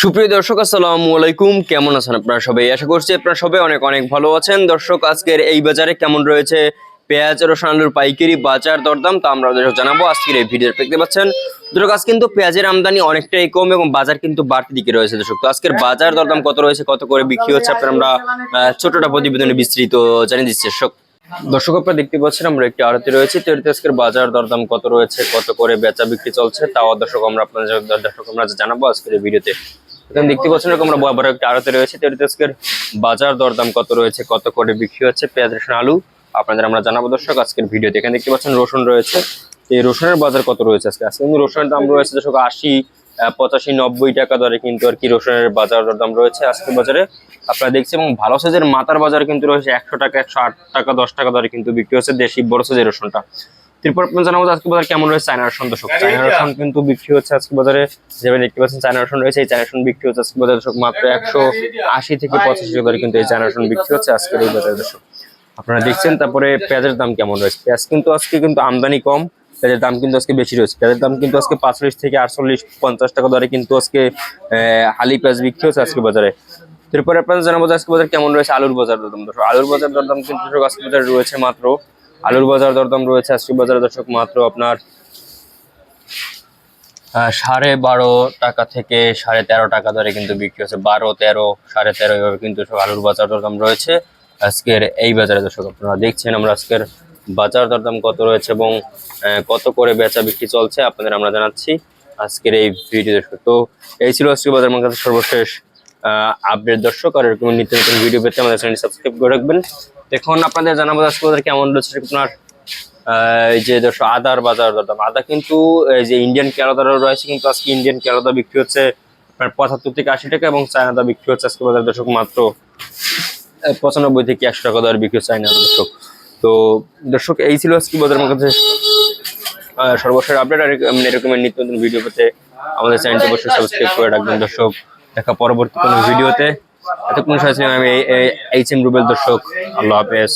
সুপ্রিয় দর্শক, আসসালামু আলাইকুম। কেমন আছেন আপনারা সবাই? আশা করছি আপনারা সবাই অনেক অনেক ভালো আছেন। দর্শক, আজকের এই বাজারে কেমন রয়েছে? পেঁয়াজ, রসুন, আলুর পাইকারি বাজার দরদাম তা আমরা জানাব। আজকের এই ভিডিও দেখতে পাচ্ছেন, দর্শক, আজ কিন্তু পেঁয়াজের আমদানি অনেকটাই কম এবং বাজার কিন্তু বাড়তি দিকে রয়েছে। দর্শক, তো আজকের বাজার দরদাম কত রয়েছে? কত করে বিক্রি হচ্ছে? আপনারা আমরা ছোটটা প্রতিবেদনে বিস্তৃত জানিয়ে দিচ্ছি। দর্শক দর্শক, আপনারা দেখতে পাচ্ছেন আমরা একটি আরতি রয়েছে। তো আজকের বাজার দরদাম কত রয়েছে? কত করে বেচা বিক্রি চলছে? তাও দর্শক, আমরা আপনাদের দর্শক, আমরা জানাব আজকের ভিডিওতে। এখানে দেখতে পাচ্ছেন এরকম আমরা বড় একটা আড়তে রয়েছে। তো এটিতে আজকের বাজার দরদাম কত রয়েছে, কত করে বিক্রি হচ্ছে, পেঁয়াজ, রসুন, আলু আপনাদের আমরা জানাব। দর্শক, আজকের ভিডিওতে এখানে দেখতে পাচ্ছেন রসুন রয়েছে। এই রসুনের বাজার কত রয়েছে আজকে? আজকে কিন্তু রসুনের দাম রয়েছে দর্শক আশি পঁচাশি, নব্বই টাকা দরে কিন্তু আর কি রসুনের বাজার দাম রয়েছে আজকের বাজারে। আপনারা দেখছেন এবং ভালো সাইজের মাথার বাজার কিন্তু রয়েছে একশো টাকা, একশো আট টাকা, দশ টাকা দরে কিন্তু বিক্রি হচ্ছে দেশি বড় সাইজের রসুনটা। আপনার আজকে বাজার কেমন রয়েছে চায়না রসুন দর্শক। চায়না রসুন কিন্তু বিক্রি হচ্ছে আজকে বাজারে। যেভাবে দেখতে পাচ্ছেন চায়না রসুন রয়েছে এই চায়না রসুন বিক্রি হচ্ছে আজকে বাজারে দর্শক মাত্র একশো আশি থেকে পঁচাশি টাকা কিন্তু এই চায়না রসুন বিক্রি হচ্ছে আজকের এই বাজারে দর্শক। আপনারা দেখছেন তারপরে পেঁয়াজের দাম কেমন রয়েছে? পেঁয়াজ কিন্তু আজকে কিন্তু আমদানি কম পেঁয়াজের দাম কিন্তু আজকে বেশি রয়েছে। পেঁয়াজের দাম কিন্তু আজকে পাঁচচল্লিশ থেকে আটচল্লিশ পঞ্চাশ টাকা দরে কিন্তু আজকে আহ, হালি পেঁয়াজ বিক্রি হচ্ছে আজকে বাজারে। এরপরে আপনাদের জানাব আজকে বাজার কেমন রয়েছে আলুর বাজার দরদাম দর্শক। আলুর বাজার দরদাম কিন্তু আজকে বাজারে রয়েছে মাত্র আলুর বাজার দরদাম রয়েছে আজকে বাজারে দর্শক, মাত্র আপনার সাড়ে বারো টাকা থেকে সাড়ে তেরো টাকা ধরে কিন্তু বিক্রি হচ্ছে। বারো, তেরো, সাড়ে তেরো এভাবে কিন্তু সব আলুর বাজার দরদাম রয়েছে। আজকের এই বাজারে দর্শক, আপনারা দেখছেন আমরা আজকের বাজার দরদাম কত রয়েছে এবং কত করে বেচা বিক্রি চলছে, আপনাদের আমরা জানাচ্ছি আজকের এই ভিডিও দর্শক। তো এই ছিল আজকে বাজার আমার কাছে সর্বশেষ আপডেট দর্শক, আর এরকম নিত্য নতুন ভিডিও পেতে আমাদের চ্যানেলটি সাবস্ক্রাইব করে রাখবেন। এখন আপনাদের জানাব আজকে কেমন রয়েছে আপনার এই যে দর্শক আদার বাজার দরদাম। আদা কিন্তু যে ইন্ডিয়ান কেরাদারও রয়েছে, কিন্তু আজকে ইন্ডিয়ান কেরাদা বিক্রি হচ্ছে আপনার পঁচাত্তর থেকে আশি টাকা এবং চায়নাদা বিক্রি হচ্ছে আজকে বাজার দর্শক মাত্র পঁচানব্বই থেকে একশো টাকা দর বিক্রি হচ্ছে চায়না দর্শক। তো দর্শক, এই ছিল আজকে বাজার কাছে সর্বশেষ আপডেট আর এরকম- এরকমের নিত্য নতুন ভিডিও পেতে আমাদের চ্যানেলটি অবশ্যই সাবস্ক্রাইব করে রাখবেন দর্শক। দেখা পরবর্তী কোনো ভিডিওতে এতক্ষণ সাথে আমি এইচ এম রুবেল দর্শক আল্লাহ হাফেজ।